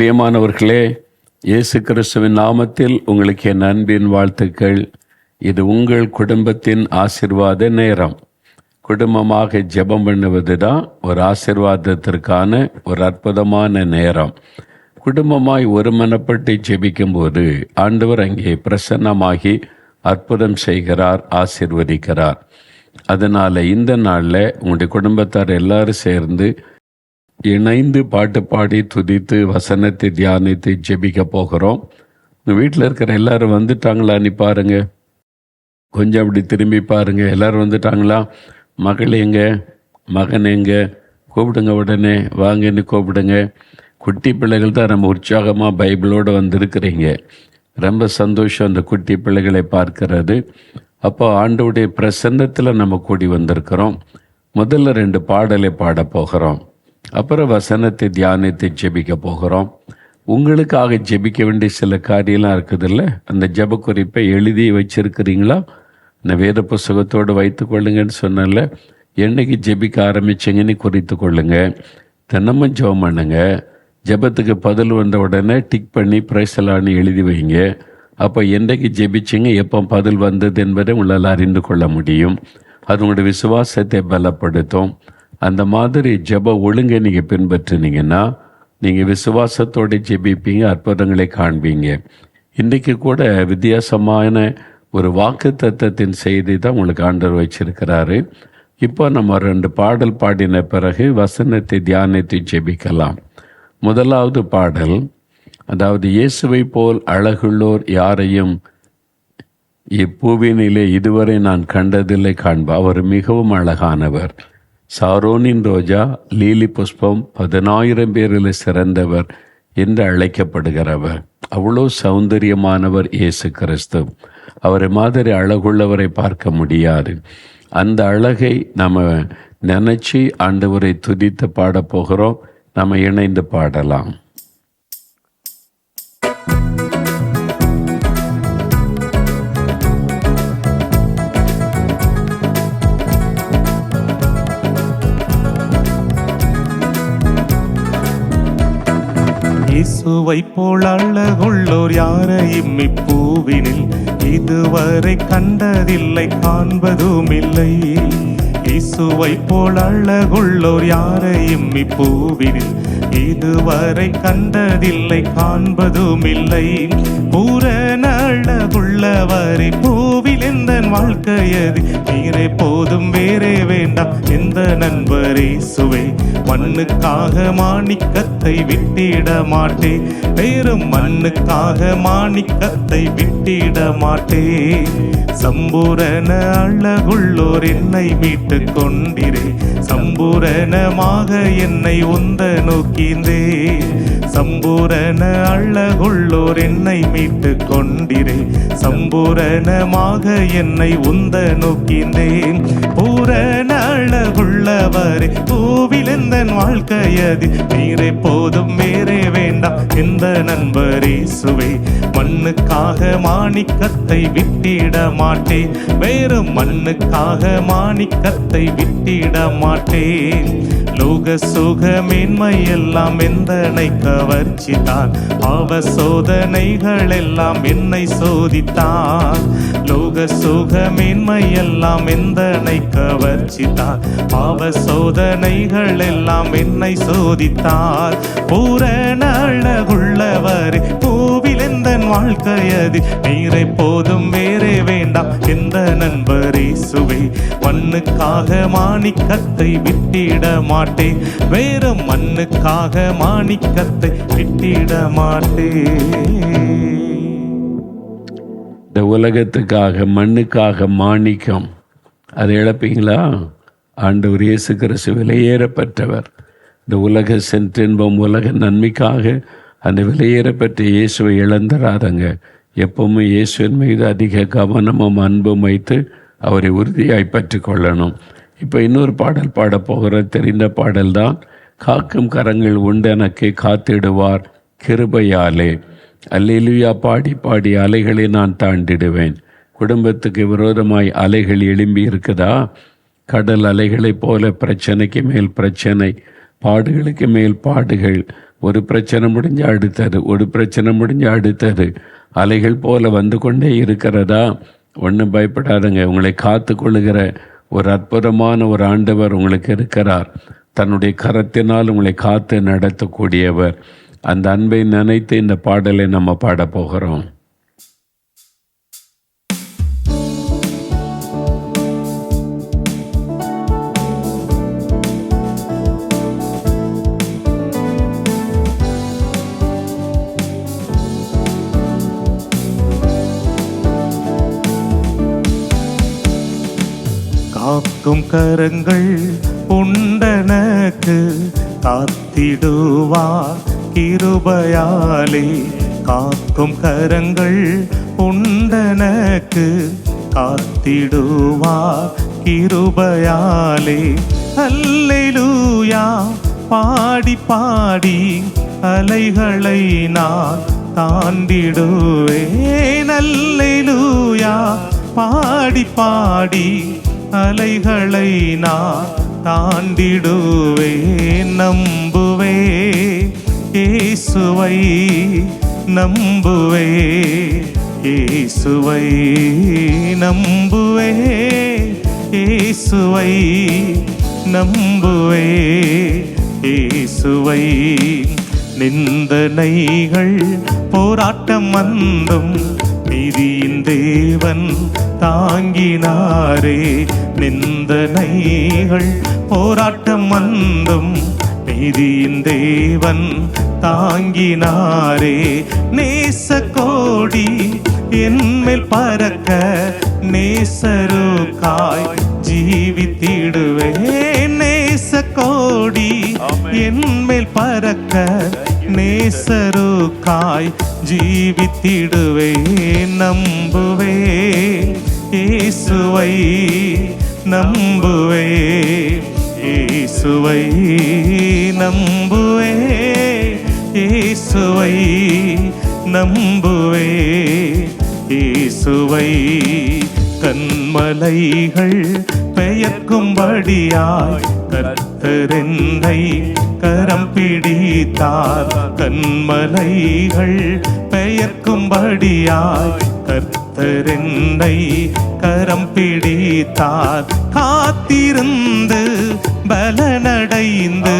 பிரியமானவர்களே இயேசு கிறிஸ்துவின் நாமத்தில் உங்களுக்கு என் அன்பின் வாழ்த்துக்கள். இது உங்கள் குடும்பத்தின் ஆசிர்வாத நேரம். குடும்பமாக ஜெபம் பண்ணுவது தான் ஒரு ஆசிர்வாதத்திற்கான ஒரு அற்புதமான நேரம். குடும்பமாய் ஒருமனப்பட்டு ஜெபிக்கும்போது ஆண்டவர் அங்கே பிரசன்னமாகி அற்புதம் செய்கிறார் ஆசிர்வதிக்கிறார். அதனால் இந்த நாளில் உங்களுடைய குடும்பத்தார் எல்லாரும் சேர்ந்து இணைந்து பாட்டு பாடி துதித்து வசனத்தை தியானித்து ஜெபிக்க போகிறோம். வீட்டில் இருக்கிற எல்லாரும் வந்துட்டாங்களான்னு பாருங்க. கொஞ்சம் அப்படி திரும்பி பாருங்க. எல்லாரும் வந்துட்டாங்களா? மகள் எங்க? மகன் எங்க? கூப்பிடுங்க உடனே. வாங்கன்னு கூப்பிடுங்க. குட்டி பிள்ளைகள் தான் நம்ம உற்சாகமாக பைபிளோடு வந்திருக்கிறீங்க. ரொம்ப சந்தோஷம் அந்த குட்டி பிள்ளைகளை பார்க்கிறது. அப்போ ஆண்டவுடைய பிரசன்னத்தில் நம்ம கூடி வந்திருக்கிறோம். முதல்ல ரெண்டு பாடலை பாட போகிறோம். அப்புறம் வசனத்தை தியானத்தை ஜெபிக்க போகிறோம். உங்களுக்காக ஜெபிக்க வேண்டிய சில காரியம்லாம் இருக்குதுல்ல? அந்த ஜெப குறிப்பை எழுதி வச்சிருக்கிறீங்களா? இந்த வேத புஸ்தகத்தோடு வைத்து கொள்ளுங்கன்னு சொன்னல என்னைக்கு ஜெபிக்க ஆரம்பிச்சிங்கன்னு குறித்து கொள்ளுங்க. தினமும் ஜெபம் பண்ணுங்க. ஜெபத்துக்கு பதில் வந்த உடனே டிக் பண்ணி பிரைசலான்னு எழுதி வைங்க. அப்போ என்றைக்கு ஜெபிச்சிங்க எப்போ பதில் வந்தது என்பதை உங்களால் அறிந்து கொள்ள முடியும். அது உங்களுடைய விசுவாசத்தை பலப்படுத்தும். அந்த மாதிரி ஜெப ஒழுங்கை நீங்கள் பின்பற்றினீங்கன்னா நீங்கள் விசுவாசத்தோடு ஜெபிப்பீங்க அற்புதங்களை காண்பீங்க. இன்றைக்கு கூட வித்தியாசமான ஒரு வாக்கு தத்துவத்தின் செய்தி தான் உங்களுக்கு ஆண்டர் வச்சிருக்கிறாரு. இப்போ நம்ம ரெண்டு பாடல் பாடின பிறகு வசனத்தை தியானித்து ஜெபிக்கலாம். முதலாவது பாடல் அதாவது இயேசுவை போல் அழகுள்ளோர் யாரையும் இப்பூவினிலே இதுவரை நான் கண்டதில்லை காண்பா. அவர் மிகவும் அழகானவர். சாரோனின் ரோஜா லீலி புஷ்பம் பதினாயிரம் பேரில் சிறந்தவர் என்று அழைக்கப்படுகிறவர். அவ்வளோ சௌந்தரியமானவர் இயேசு கிறிஸ்து. அவரை மாதிரி அழகுள்ளவரை பார்க்க முடியாது. அந்த அழகை நம்ம நினச்சி ஆண்டவரை துதித்து பாடப் போகிறோம். நம்ம இணைந்து பாடலாம். இயேசுவை போல் அழகுள்ளோர் யாரையும் இப்பூவினில் இதுவரை கண்டதில்லை காண்பதும் இல்லை இயேசுவை போல் அழகுள்ளோர் யாரையும் இப்பூவினில் இதுவரை கண்டதில்லை காண்பதும் இல்லை பூ அழகுள்ளவரை பூவில் எந்த வாழ்க்கையது நீரே போதும் வேறே வேண்டாம் எந்த நண்பரே சுவை மண்ணுக்காக மாணிக்கத்தை விட்டிட மாட்டேன் வேறும் மண்ணுக்காக மாணிக்கத்தை விட்டிட மாட்டேன் சம்பூரண அழகுள்ளோர் என்னை மீட்டு கொண்டிரே சம்பூரணமாக என்னை உந்த நோக்கிந்தே. சம்பூரண அழகுள்ளோர் என்னை மீட்டு கொண்டிரே. சம்பூரணமாக என்னை உந்த நோக்கினேன். பூரண அழகுள்ளவரே பூவில் வாழ்க்கையது. நீரே போதும் வேறே வேண்டாம் எந்த நண்பரே சுவை மண்ணுக்காக மாணிக்கத்தை விட்டிட மாட்டேன். வேறு மண்ணுக்காக மாணிக்கத்தை விட்டிட மாட்டேன். லோக சுகமின்மையெல்லாம் எந்தனை கவர்ச்சித்தான். அவ சோதனைகள் எல்லாம் என்னை சோதித்தான். லோக சுகமின்மையெல்லாம் எந்தனை கவர்ச்சித்தான். அவ சோதனைகள் எல்லாம் என்னை சோதித்தார் பூரண அழகுள்ளவர் பூவில் வாழ்க்கையது. நீரை போதும் வேறே வேண்டாம். எந்த நண்பரே சுவை மண்ணுக்காக மாணிக்கத்தை விட்டிட மாட்டேன். வேறு மண்ணுக்காக மாணிக்கத்தை விட்டிட மாட்டேன். இந்த உலகத்துக்காக மண்ணுக்காக மாணிக்கம். அதை இழப்பீங்களா? ஆண்டவர் இயேசு கிறிஸ்து விலையேறப்பட்டவர் இந்த உலக சென்றின்பம் உலக நன்மைக்காக அந்த விலையேறப்பட்ட இயேசுவை இழந்துடாதங்க எப்பவுமே இயேசுவின் மீது அதிக கவனமும் அன்பும் வைத்து அவரை உறுதியாய் பற்றி கொள்ளணும் இப்போ இன்னொரு பாடல் பாடப் போகிற தெரிந்த பாடல் தான் காக்கும் கரங்கள் உண்டெனக்கு காத்திடுவார் கிருபையாலே. அல்லேலுயா பாடி பாடி அலைகளை நான் தாண்டிடுவேன். குடும்பத்துக்கு விரோதமாய் அலைகள் எழும்பி இருக்குதா? கடல் அலைகளைப் போல பிரச்சனைக்கு மேல் பிரச்சனை. பாடுகளுக்கு மேல் பாடுகள். ஒரு பிரச்சனை முடிஞ்சு அடுத்தது ஒரு பிரச்சனை முடிஞ்சு அடுத்தது. அலைகள் போல வந்து கொண்டே இருக்கிறதா? ஒன்றும் பயப்படாதுங்க. உங்களை காத்து கொள்ளுகிற ஒரு அற்புதமான ஒரு ஆண்டவர் உங்களுக்கு இருக்கிறார். தன்னுடைய கரத்தினால் உங்களை காத்து நடத்தக்கூடியவர். அந்த அன்பை நினைத்து இந்த பாடலை நம்ம பாடப்போகிறோம் போகிறோம் கரங்கள் உண்டனக்கு காத்திடுவார். கிருபையாலே காக்கும் கரங்கள் உண்டனக்கு காத்திடுவார். கிருபையாலே அல்லேலூயா. பாடி பாடி அலைகளை நான் தாண்டிடுவேன். அல்லேலூயா. பாடி பாடி அலைகளை நான் தாண்டிடுவேன் நம்புவே. இயேசுவை நம்புவே. இயேசுவை நம்புவே. இயேசுவை நம்புவே. இயேசுவை நிந்தனைகள் போராட்டம் வந்தும் நீதியின் தேவன் தாங்கினாரே. நிந்தனைகள் போராட்டம் வந்தும் நீதியின் தேவன் தாங்கினாரே. நேச கோடி என்மேல் பறக்க நேசருக்காய் ஜீவித்திடுவேன். நேச கோடி என்மேல் பறக்க நேசருக்காய் ஜீவித்திடுவே நம்புவே இயேசுவை நம்புவே இயேசுவை நம்புவே இயேசுவை நம்புவே இயேசுவை மலைகள் பெயர்க்கும்படியாய் கர்த்தரென்னை கரம் பிடித்தார். கண்மலைகள் பெயர்க்கும்படியாய் கர்த்தரென்னை கரம் பிடித்தார். காத்திருந்து பலனடைந்து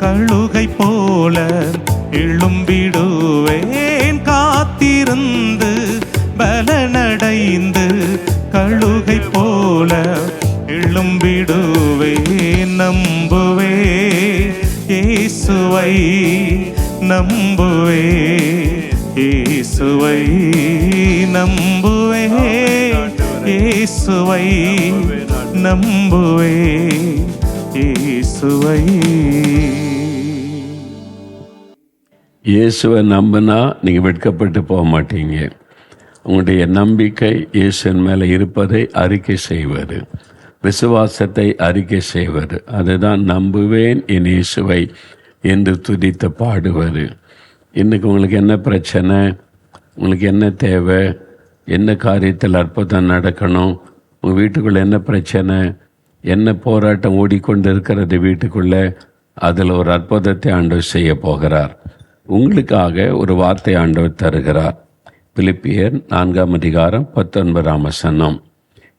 கழுகை போல எழும்பிடுவேன். காத்திருந்து பலனடைந்து கழுகை போல எழும்பிடுவே நம்புவே. இயேசுவை நம்புவே இயேசுவை நம்புவே. இயேசுவை நம்புவே இயேசுவை. இயேசுவை நம்பினா நீங்கள் வெட்கப்பட்டு போக மாட்டீங்க. உங்களுடைய நம்பிக்கை இயேசுவின் மேலே இருப்பதை அறிக்கை செய்வது விசுவாசத்தை அறிக்கை செய்வது. அதுதான் நம்புவேன் என் இயேசுவை என்று துதித்து பாடுவது. இன்றைக்கு உங்களுக்கு என்ன பிரச்சனை? உங்களுக்கு என்ன தேவை? என்ன காரியத்தில் அற்புதம் நடக்கணும்? உங்கள் வீட்டுக்குள்ளே என்ன பிரச்சனை? என்ன போராட்டம் ஓடிக்கொண்டு இருக்கிறது வீட்டுக்குள்ளே? அதில் ஒரு அற்புதத்தை ஆண்டவர் செய்ய போகிறார். உங்களுக்காக ஒரு வார்த்தை ஆண்டவர் தருகிறார். பிலிப்பியர் நான்காம் அதிகாரம் பத்தொன்பதாம் வசனம்.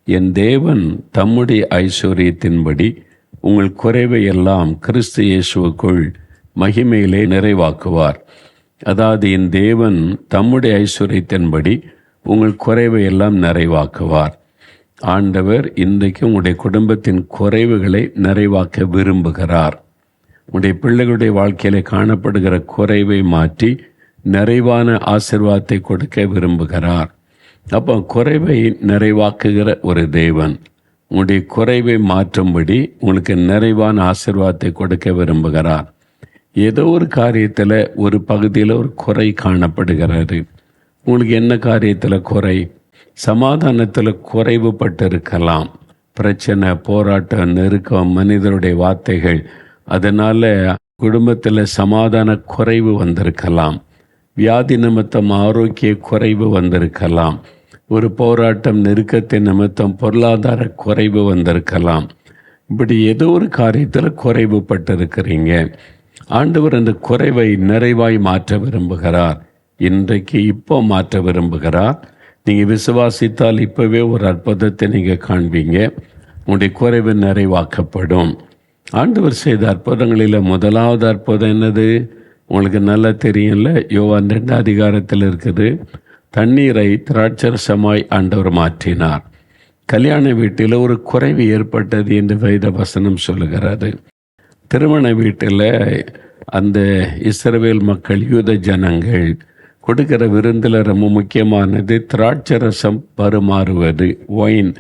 என் தேவன் தம்முடைய ஐஸ்வர்யத்தின்படி உங்கள் குறைவை எல்லாம் கிறிஸ்து இயேசுவுக்குள் மகிமையிலே நிறைவாக்குவார். அதாவது என் தேவன் தம்முடைய ஐஸ்வர்யத்தின்படி உங்கள் குறைவை எல்லாம் நிறைவாக்குவார். ஆண்டவர் இன்றைக்கு உங்களுடைய குடும்பத்தின் குறைவுகளை நிறைவாக்க விரும்புகிறார். உடைய பிள்ளைகளுடைய வாழ்க்கையில காணப்படுகிற குறைவை மாற்றி நிறைவான ஆசிர்வாதத்தை கொடுக்க விரும்புகிறார். அப்போ குறைவை நிறைவாக்குகிற ஒரு தேவன். உங்களுடைய குறைவை மாற்றும்படி உங்களுக்கு நிறைவான ஆசிர்வாதத்தை கொடுக்க விரும்புகிறார். ஏதோ ஒரு காரியத்தில் ஒரு பகுதியில் ஒரு குறை காணப்படுகிறது. உங்களுக்கு என்ன காரியத்தில் குறை? சமாதானத்தில் குறைவுபட்டு இருக்கலாம் பிரச்சனை போராட்டம் நெருக்கம் மனிதருடைய வார்த்தைகள் அதனால் குடும்பத்தில் சமாதான குறைவு வந்திருக்கலாம். வியாதி நிமித்தம் ஆரோக்கிய குறைவு வந்திருக்கலாம். ஒரு போராட்டம் நெருக்கத்தின் நிமித்தம் பொருளாதார குறைவு வந்திருக்கலாம். இப்படி ஏதோ ஒரு காரியத்தில் குறைவுபட்டிருக்கிறீங்க ஆண்டவர் அந்த குறைவை நிறைவாய் மாற்ற விரும்புகிறார். இன்றைக்கு இப்போ மாற்ற விரும்புகிறார். நீங்கள் விசுவாசித்தால் இப்போவே ஒரு அற்புதத்தை நீங்கள் காண்பீங்க. உங்களுடைய குறைவு நிறைவாக்கப்படும். ஆண்டவர் செய்த அற்புதங்களில் முதலாவது அற்புதம் என்னது? உங்களுக்கு நல்லா தெரியும்ல யோவான் ரெண்டு அதிகாரத்தில் இருக்குது தண்ணீரை திராட்சரசமாய் ஆண்டவர் மாற்றினார். கல்யாண வீட்டில் ஒரு குறைவு ஏற்பட்டது என்று வேத வசனம் சொல்லுகிறது. திருமண வீட்டில் அந்த இஸ்ரவேல் மக்கள் யூத ஜனங்கள் கொடுக்கிற விருந்தில் ரொம்ப முக்கியமானது திராட்சரசம் பருமாறுவது ஒயின்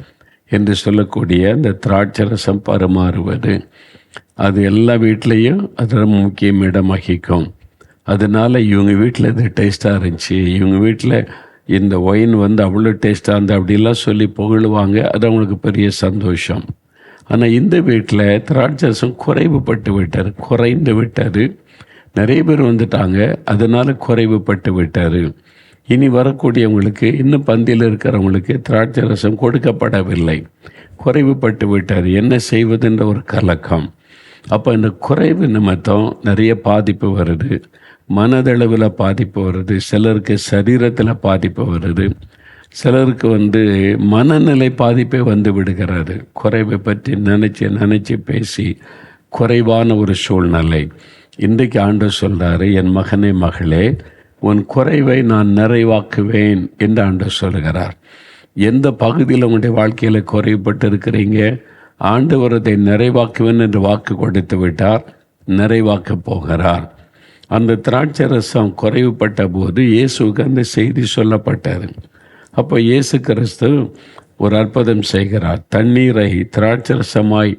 என்று சொல்லக்கூடிய அந்த திராட்சரசம் பருமாறுவது. அது எல்லா வீட்லேயும் அது ரொம்ப முக்கியம் இடம் வகிக்கும் அதனால் இவங்க வீட்டில் இது டேஸ்ட்டாக இருந்துச்சு. இவங்க வீட்டில் இந்த ஒயின் வந்து அவ்வளோ டேஸ்ட்டாக இருந்தது அப்படிலாம் சொல்லி புகழுவாங்க. அது அவங்களுக்கு பெரிய சந்தோஷம். ஆனால் இந்த வீட்டில் திராட்சரசம் குறைவுபட்டு விட்டார். குறைந்து விட்டார். நிறைய பேர் வந்துட்டாங்க. அதனால குறைவுபட்டு விட்டார். இனி வரக்கூடியவங்களுக்கு இன்னும் பந்தியில் இருக்கிறவங்களுக்கு திராட்சை ரசம் கொடுக்கப்படவில்லை. குறைவுபட்டு விட்டார். என்ன செய்வதுன்ற ஒரு கலக்கம். அப்போ இந்த குறைவு நிமித்தம் நிறைய பாதிப்பு வருது. மனதளவில் பாதிப்பு வருது சிலருக்கு சரீரத்தில் பாதிப்பு வருது. சிலருக்கு வந்து மனநிலை பாதிப்பே வந்து விடுகிறது குறைவை பற்றி நினச்சி நினச்சி பேசி குறைவான ஒரு சூழ்நிலை. இன்றைக்கு ஆண்டு சொல்கிறாரு என் மகனே மகளே உன் குறைவை நான் நிறைவாக்குவேன் என்று ஆண்டு சொல்கிறார். எந்த பகுதியில் உங்களுடைய வாழ்க்கையில் குறைபட்டு இருக்கிறீங்க ஆண்டவர் நிறைவாக்குவேன் என்று வாக்கு கொடுத்து விட்டார் நிறைவாக்கப் போகிறார். அந்த திராட்சை ரசம் குறைவுபட்ட போது இயேசுக்கு அந்த செய்தி சொல்லப்பட்டது. அப்போ இயேசு கிறிஸ்து ஒரு அற்புதம் செய்கிறார். தண்ணீரை திராட்சை ரசமாய்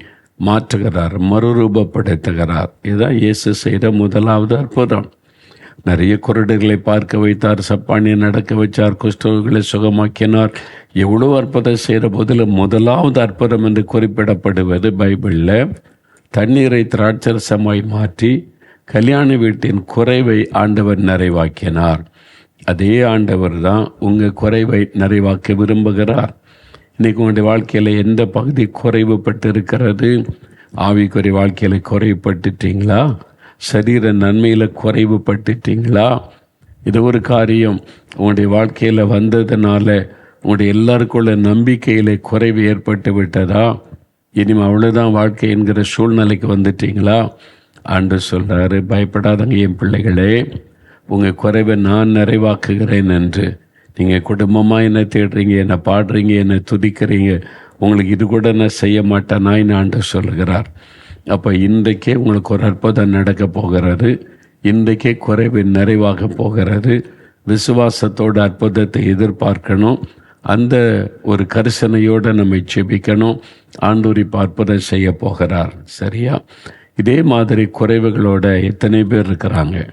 மாற்றுகிறார் மறுரூபப்படுத்துகிறார். இதுதான் இயேசு செய்த முதலாவது அற்புதம். நிறைய குரடுகளை பார்க்க வைத்தார் சப்பானியை நடக்க வச்சார் குஷ்டர்களை சுகமாக்கினார். எவ்வளோ அற்புதம் செய்கிற போதில் முதலாவது அற்புதம் என்று குறிப்பிடப்படுவது பைபிளில் தண்ணீரை திராட்சரசமாய் மாற்றி கல்யாண வீட்டின் குறைவை ஆண்டவர் நிறைவாக்கினார். அதே ஆண்டவர் தான் உங்கள் குறைவை நிறைவாக்க விரும்புகிறார். இன்றைக்கு உங்களுடைய வாழ்க்கையில் எந்த பகுதி குறைவுபட்டு இருக்கிறது ஆவிக்குறை வாழ்க்கையில் குறைவுபட்டுட்டீங்களா? சரீர நன்மையில் குறைவுபட்டுட்டீங்களா? இது ஒரு காரியம். உங்களுடைய வாழ்க்கையில் வந்ததுனால உங்களுடைய எல்லாருக்குள்ள நம்பிக்கையில் குறைவு ஏற்பட்டு விட்டதா? இனிமே அவ்வளோதான் வாழ்க்கை என்கிற சூழ்நிலைக்கு வந்துட்டீங்களா? ஆண்டு சொல்கிறாரு பயப்படாதங்க என் பிள்ளைகளே உங்கள் குறைவை நான் நிறைவாக்குகிறேன் என்று. நீங்கள் குடும்பமாக என்ன தேடுறீங்க என்ன பாடுறீங்க என்ன துதிக்கிறீங்க உங்களுக்கு இது கூட நான் செய்ய மாட்டேனா ஆண்டு சொல்கிறார் அப்போ இன்றைக்கே உங்களுக்கு ஒரு அற்புதம் நடக்க போகிறது. இன்றைக்கே குறைவு நிறைவாக போகிறது. விசுவாசத்தோட அற்புதத்தை எதிர்பார்க்கணும். அந்த ஒரு கரிசனையோடு நம்ம செபிக்கணும். ஆண்டூரி பார்ப்பதை செய்ய போகிறார். சரியா? இதே மாதிரி குறைவுகளோட எத்தனை பேர் இருக்கிறாங்க?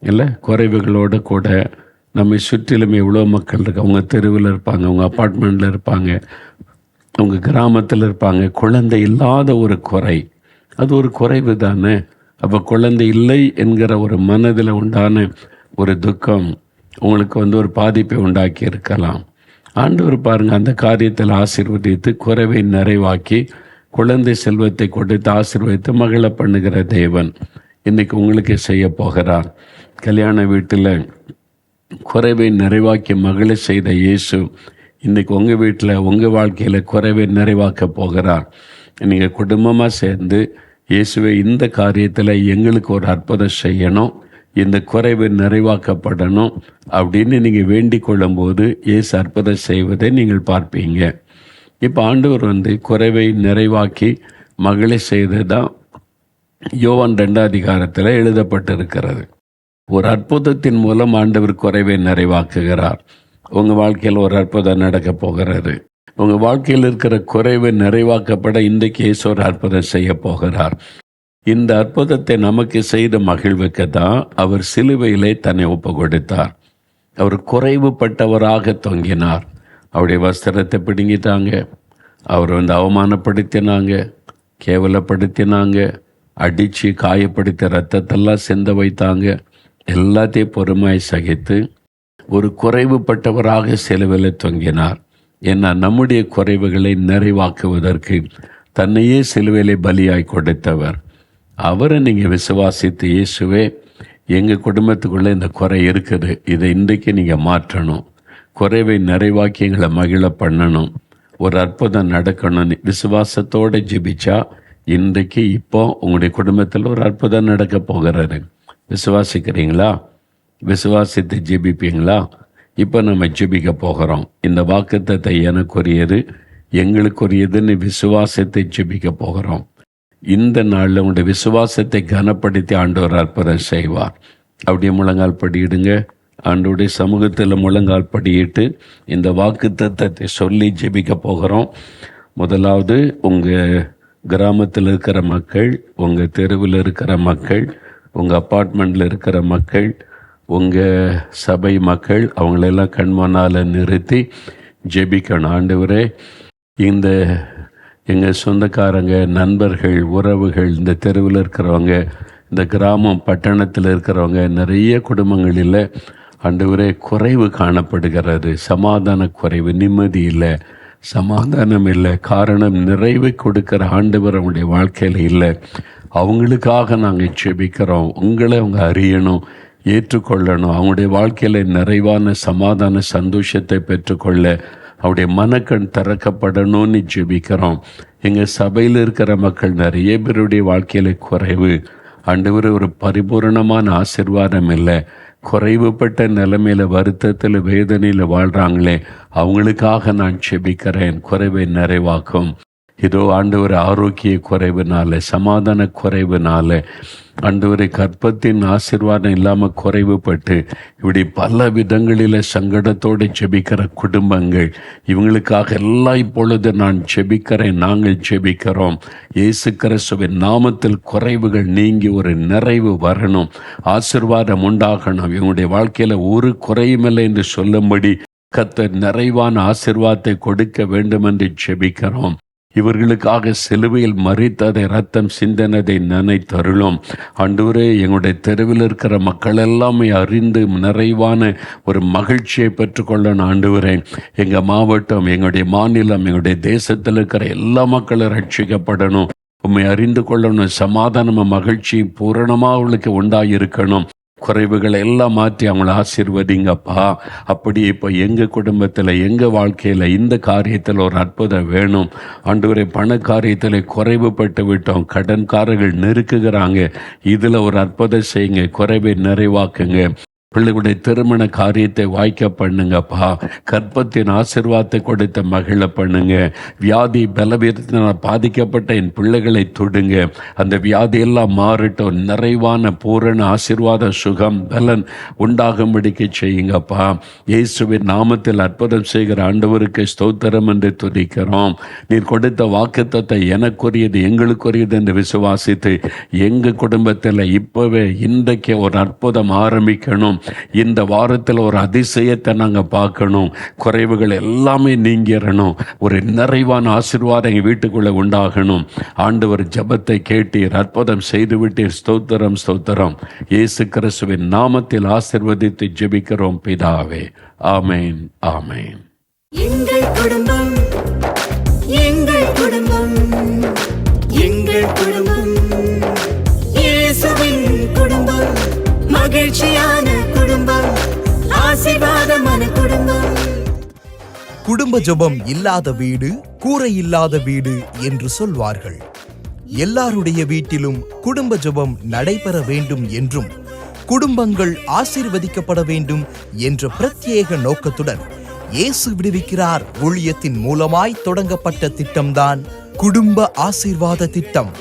இல்லை குறைவுகளோடு கூட நம்மை சுற்றிலும் எவ்வளோ மக்கள் இருக்கு அவங்க தெருவில் இருப்பாங்க அவங்க அப்பார்ட்மெண்ட்டில் இருப்பாங்க அவங்க கிராமத்தில் இருப்பாங்க. குழந்தை இல்லாத ஒரு குறை. அது ஒரு குறைவு தானே? அப்போ குழந்தை இல்லை என்கிற ஒரு மனதில் உண்டான ஒரு துக்கம் உங்களுக்கு வந்து ஒரு பாதிப்பை உண்டாக்கி இருக்கலாம். ஆண்டவர் பாருங்கள் அந்த காரியத்தில் ஆசீர்வதித்து குறைவை நிறைவாக்கி குழந்தை செல்வத்தை கொடுத்து ஆசீர்வதித்து மகிழ பண்ணுகிற தேவன் இன்னைக்கு உங்களுக்கு செய்ய போகிறார். கல்யாண வீட்டில் குறைவை நிறைவாக்கி மகளை செய்த இயேசு இன்னைக்கு உங்கள் வீட்டில் உங்கள் வாழ்க்கையில் குறைவை நிறைவாக்க போகிறார். நீங்கள் குடும்பமாக சேர்ந்து இயேசுவை இந்த காரியத்தில் எங்களுக்கு ஒரு அற்புதம் செய்யணும் இந்த குறைவு நிறைவாக்கப்படணும் அப்படின்னு நீங்கள் வேண்டிக் கொள்ளும்போது இயேசு அற்புதம் செய்வதை நீங்கள் பார்ப்பீங்க. இப்போ ஆண்டவர் வந்து குறைவை நிறைவாக்கி மகளை செய்ததான் யோவான் ரெண்டாம் அதிகாரத்தில் எழுதப்பட்டிருக்கிறது. ஒரு அற்புதத்தின் மூலம் ஆண்டவர் குறைவை நிறைவாக்குகிறார். உங்கள் வாழ்க்கையில் ஒரு அற்புதம் நடக்கப் போகிறது. உங்கள் வாழ்க்கையில் இருக்கிற குறைவை நிறைவாக்கப்பட இன்றைக்கு இயேசு ஒரு அற்புதம் செய்ய போகிறார். இந்த அற்புதத்தை நமக்கு செய்த மகிழ்வுக்கு தான் அவர் சிலுவையிலே தன்னை ஒப்பு கொடுத்தார் அவர் குறைவுபட்டவராக தொங்கினார். அவருடைய வஸ்திரத்தை பிடுங்கிட்டாங்க. அவரை வந்து அவமானப்படுத்தினாங்க கேவலப்படுத்தினாங்க அடித்து காயப்படுத்த ரத்தத்தெல்லாம் சிந்த வைத்தாங்க. எல்லாத்தையும் பொறுமையை சகித்து ஒரு குறைவுபட்டவராக செலவில் தொங்கினார். ஏன்னா நம்முடைய குறைவுகளை நிறைவாக்குவதற்கு தன்னையே சிலுவையிலே பலியாய் கொடுத்தவர். அவரை நீங்கள் விசுவாசித்து இயேசுவே எங்கள் குடும்பத்துக்குள்ளே இந்த குறை இருக்குது. இதை இன்றைக்கு நீங்கள் மாற்றணும். குறைவை நிறைவாக்கி எங்களை மகிழ பண்ணணும். ஒரு அற்புதம் நடக்கணும்னு விசுவாசத்தோடு ஜெபிச்சா இன்றைக்கு இப்போ உங்களுடைய குடும்பத்தில் ஒரு அற்புதம் நடக்க போகிறாரு. விசுவாசிக்கிறீங்களா? விசுவாசித்து ஜெபிப்பீங்களா? இப்போ நம்ம ஜெபிக்க போகிறோம். இந்த வாக்குத்தத்தை எனக்குரியது எங்களுக்குரியதுன்னு விசுவாசத்தை ஜெபிக்க போகிறோம். இந்த நாளில் உங்களுடைய விசுவாசத்தை கனப்படுத்தி ஆண்டவர் அற்புதம் செய்வார். அப்படியே முழங்கால் படியிடுங்க. ஆண்டோடைய சமூகத்தில் முழங்கால் படியிட்டு இந்த வாக்கு தத்தத்தை சொல்லி ஜெபிக்க போகிறோம். முதலாவது உங்கள் கிராமத்தில் இருக்கிற மக்கள் உங்கள் தெருவில் இருக்கிற மக்கள் உங்கள் அப்பார்ட்மெண்ட்டில் இருக்கிற மக்கள் உங்கள் சபை மக்கள் அவங்களெல்லாம் கண்மனால் நிறுத்தி ஜெபிக்கணும். ஆண்டவரே இந்த எங்கள் சொந்தக்காரங்க நண்பர்கள் உறவுகள் இந்த தெருவில் இருக்கிறவங்க இந்த கிராமம் பட்டணத்தில் இருக்கிறவங்க நிறைய குடும்பங்களில் ஆண்டவரே குறைவு காணப்படுகிறது. சமாதான குறைவு நிம்மதி இல்லை. சமாதானம் இல்லை. காரணம் நிறைவு கொடுக்கிற ஆண்டவர் அவங்களுடைய வாழ்க்கையில் இல்லை. அவங்களுக்காக நாங்கள் செபிக்கிறோம். உங்களை அவங்க அறியணும் ஏற்றுக்கொள்ளணும். அவங்களுடைய வாழ்க்கையில் நிறைவான சமாதான சந்தோஷத்தை பெற்றுக்கொள்ள அவருடைய மனக்கண் திறக்கப்படணும்னு ஜெபிக்கிறோம். எங்கள் சபையில் இருக்கிற மக்கள் நிறைய பேருடைய வாழ்க்கையில் குறைவு. ஆண்டவர் ஒரு பரிபூரணமான ஆசிர்வாதம் இல்லை. குறைவுபட்ட நிலைமையில் வருத்தத்தில் வேதனையில் வாழ்கிறாங்களே அவங்களுக்காக நான் செபிக்கிறேன். குறைவை நிறைவாக்கும். இதோ ஆண்டவர் ஆரோக்கிய குறைவுனால சமாதான குறைவுனால ஆண்டவரை கற்பத்தின் ஆசிர்வாதம் இல்லாமல் குறைவுபட்டு இப்படி பல விதங்களில் சங்கடத்தோடு செபிக்கிற குடும்பங்கள் இவங்களுக்காக எல்லாம் இப்பொழுது நான் செபிக்கிறேன் நாங்கள் செபிக்கிறோம். இயேசு கிறிஸ்துவின் நாமத்தில் குறைவுகள் நீங்கி ஒரு நிறைவு வரணும் ஆசிர்வாதம் உண்டாகணும். இவங்களுடைய வாழ்க்கையில் ஒரு குறையுமில்லை என்று சொல்லும்படி கத்த நிறைவான ஆசிர்வாதத்தை கொடுக்க வேண்டும் என்று செபிக்கிறோம். இவர்களுக்காக சிலுவையில் மறித்ததை ரத்தம் சிந்தனதை நினைத்தருளும். அன்றுவரே எங்களுடைய தெருவில் இருக்கிற மக்கள் எல்லாமே அறிந்து நிறைவான ஒரு மகிழ்ச்சியை பெற்றுக்கொள்ளணும் ஆண்டுவரேன் எங்கள் மாவட்டம் எங்களுடைய மாநிலம் எங்களுடைய தேசத்தில் இருக்கிற எல்லா மக்களும் ரட்சிக்கப்படணும் உண்மை அறிந்து கொள்ளணும் சமாதானமும் மகிழ்ச்சி பூரணமாக அவளுக்கு உண்டாயிருக்கணும். குறைவுகளை எல்லாம் மாற்றி அவங்கள ஆசீர்வதிங்கப்பா. அப்படி இப்போ எங்கள் குடும்பத்தில் எங்கள் வாழ்க்கையில் இந்த காரியத்தில் ஒரு அற்புதம் வேணும். ஆண்டவரை பண காரியத்தில் குறைவுபட்டு விட்டோம். கடன்காரர்கள் நெருக்குகிறாங்க. இதில் ஒரு அற்புதம் செய்யுங்க. குறைவை நிறைவாக்குங்க. பிள்ளைகளுடைய திருமண காரியத்தை வாய்க்க பண்ணுங்கப்பா. கற்பத்தின் ஆசிர்வாதத்தை கொடுத்த மகிழ பண்ணுங்க. வியாதி பலவீனத்தினால் பாதிக்கப்பட்ட என் பிள்ளைகளை தொடுங்க. அந்த வியாதியெல்லாம் மாறட்டும். நிறைவான பூரண ஆசிர்வாத சுகம் பலன் உண்டாகும்படிக்கு செய்யுங்கப்பா. இயேசுவின் நாமத்தில் அற்புதம் செய்கிற ஆண்டவருக்கு ஸ்தோத்திரம் என்று துதிக்கிறோம். நீர் கொடுத்த வாக்குத்தத்தை எனக்குரியது எங்களுக்குரியது என்று விசுவாசித்து எங்கள் குடும்பத்தில் இப்போவே இன்றைக்கு ஒரு அற்புதம் ஆரம்பிக்கணும். இந்த வாரத்தில் ஒரு அதிசயத்தை நாங்கள் பார்க்கணும். குறைவுகள் எல்லாமே நீங்கிடணும் ஒரு நிறைவான ஆசீர்வாதம் எங்கள் வீட்டுக்குள்ளே உண்டாகணும். ஆண்டவர் ஜெபத்தை கேட்டீர் அற்புதம் செய்துவிட்டீர் ஸ்தோத்திரம் ஸ்தோத்திரம். இயேசு கிறிஸ்துவின் நாமத்தில் ஆசிர்வதித்து ஜெபிக்கிறோம் பிதாவே. ஆமேன் ஆமேன். எங்கள் குடும்பம் எங்கள் குடும்பம் எங்கள் குடும்பம். இயேசுவின் குடும்பம் மகிழ்ச்சியான குடும்பம் குடும்ப ஜபம் இல்லாத வீடு கூரை இல்லாத வீடு என்று சொல்வார்கள். எல்லாருடைய வீட்டிலும் குடும்ப ஜபம் நடைபெற வேண்டும் என்றும் குடும்பங்கள் ஆசீர்வதிக்கப்பட வேண்டும் என்ற பிரத்யேக நோக்கத்துடன் இயேசு விடுவிக்கிறார் ஊழியத்தின் மூலமாய் தொடங்கப்பட்ட திட்டம்தான் குடும்ப ஆசீர்வாத திட்டம்.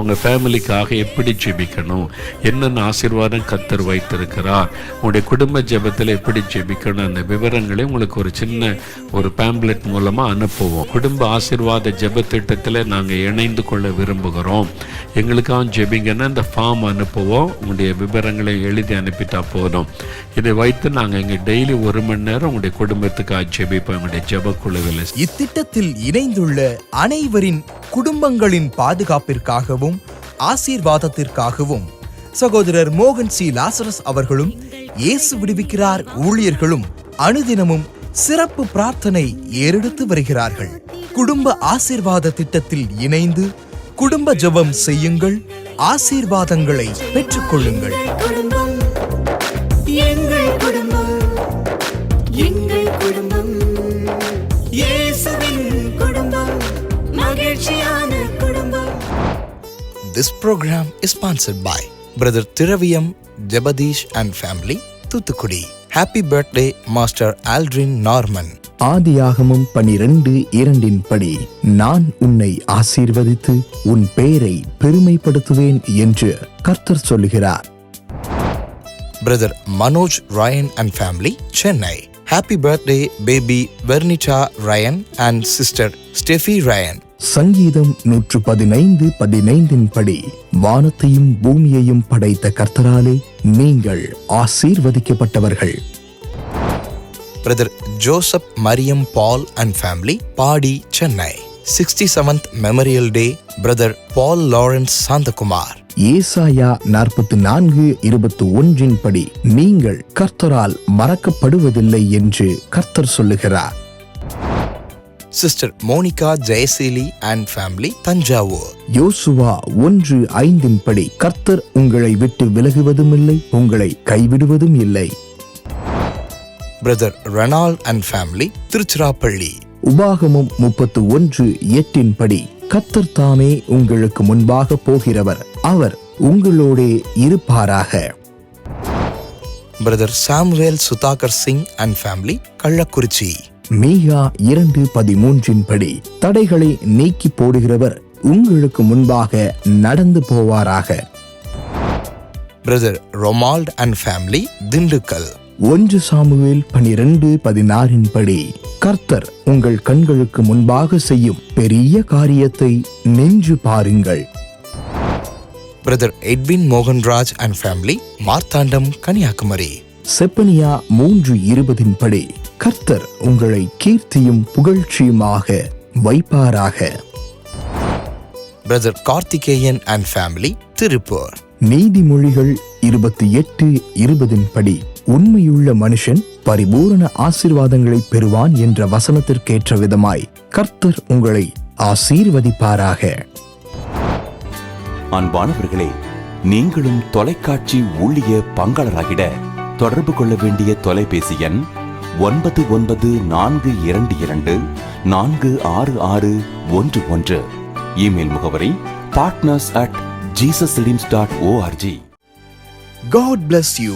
உங்கள் ஃபேமிலிக்காக எப்படி ஜெபிக்கணும்? என்னென்ன ஆசீர்வாதம் கத்தர் வைத்திருக்கிறார்? உங்களுடைய குடும்ப ஜெபத்தில் எப்படி ஜெபிக்கணும்? அந்த விவரங்களை உங்களுக்கு ஒரு சின்ன ஒரு பேம்ப்ளெட் மூலமாக அனுப்புவோம். குடும்ப ஆசீர்வாத ஜெப திட்டத்தில் நாங்கள் இணைந்து கொள்ள விரும்புகிறோம். எங்களுக்காக ஜெபிங்கன்னா இந்த ஃபார்ம் அனுப்புவோம். உங்களுடைய விவரங்களை எழுதி அனுப்பிட்டா போதும். இதை வைத்து நாங்கள் இங்கே டெய்லி ஒரு மணி நேரம் உங்களுடைய குடும்பத்துக்காக ஜெபிப்போம். எங்களுடைய ஜெபக்குழுவில். இத்திட்டத்தில் இணைந்துள்ள அனைவரின் குடும்பங்களின் பாதுகாப்பிற்காகவும் ஆசீர்வாதத்திற்காகவும் சகோதரர் மோகன் சி. லாசரஸ் அவர்களும் இயேசு விடுவிக்கிறார் ஊழியர்களும் அனுதினமும் சிறப்பு பிரார்த்தனை ஏறெடுத்து வருகிறார்கள். குடும்ப ஆசீர்வாத திட்டத்தில் இணைந்து குடும்ப ஜபம் செய்யுங்கள் ஆசீர்வாதங்களை பெற்றுக்கொள்ளுங்கள். குடும்பம் எங்கள் குடும்பம். This program is sponsored by Brother Tiraviyam Jabadish and family, Thuthukudi. Happy birthday, Master Aldrin Norman. ஆதியாகமம் பனிரெண்டு இரண்டின் படி நான் உன்னை ஆசீர்வதித்து உன் பெயரை பெருமைப்படுத்துவேன் என்று கர்த்தர் சொல்லுகிறார் Brother Manoj Ryan and family, Chennai. Happy birthday, baby Vernita Ryan and sister Steffi Ryan. சங்கீதம் நூற்று பதினைந்து பதினைந்தின் படி வானத்தையும் பூமியையும் படைத்த கர்த்தராலே நீங்கள் ஆசீர்வதிக்கப்பட்டவர்கள் Brother Joseph Mariam Paul and family, Padi, Chennai. 67th Memorial Day, Brother Paul Lawrence Santakumar. ஏசாயா நாற்பத்தி நான்கு இருபத்தி ஒன்றின் படி நீங்கள் கர்த்தரால் மறக்கப்படுவதில்லை என்று கர்த்தர் சொல்லுகிறார் Sister Monica Jayasili and family, Tanjavur. யோசுவா ஒன்று ஐந்தின் படி கர்த்தர் உங்களை விட்டு விலகுவதும் இல்லை உங்களை கைவிடுவதும் இல்லை Brother Ranald and family, Tiruchirappalli. உபாகமம் முப்பத்து ஒன்று எட்டின் படி கர்த்தர் தாமே உங்களுக்கு முன்பாக போகிறவர் அவர் உங்களோடே இருப்பாராக Brother Samuel Sutakar Singh and family, Kallakurichi. மீகா இரண்டு பதிமூன்றின் படி தடைகளை நீக்கி போடுகிறவர் உங்களுக்கு முன்பாக நடந்து போவாராக Brother Romald and family, Dindukal. ஒன்று சாமுவேல் பனிரெண்டு பதினாறின் படி கர்த்தர் உங்கள் கண்களுக்கு முன்பாக செய்யும் பெரிய காரியத்தை நெஞ்சு பாருங்கள் Brother Edwin Mohanraj and family, Marthandam, Kanyakumari. Zephaniah மூன்று இருபதின் படி கர்த்தர் உங்களை கீர்த்தியும் புகழ்ச்சியுமாக வைப்பாராக Brother Karthikeyan and family, Tirupur. நீதிமொழிகள் இருபத்தி எட்டு இருபதின் படி உண்மையுள்ள மனுஷன் பரிபூரண ஆசீர்வாதங்களை பெறுவான் என்ற வசனத்திற்கேற்ற விதமாய் கர்த்தர் உங்களை ஆசீர்வதிப்பாராக அன்பானவர்களே நீங்களும் தொலைக்காட்சி ஊழிய பங்காளராகிட தொடர்பு கொள்ள வேண்டிய தொலைபேசி எண் ஒன்பது ஒன்பது நான்கு இரண்டு இரண்டு நான்கு ஆறு ஆறு ஒன்று ஒன்று. இமெயில் முகவரி partners at Jesus dot O R G God plus you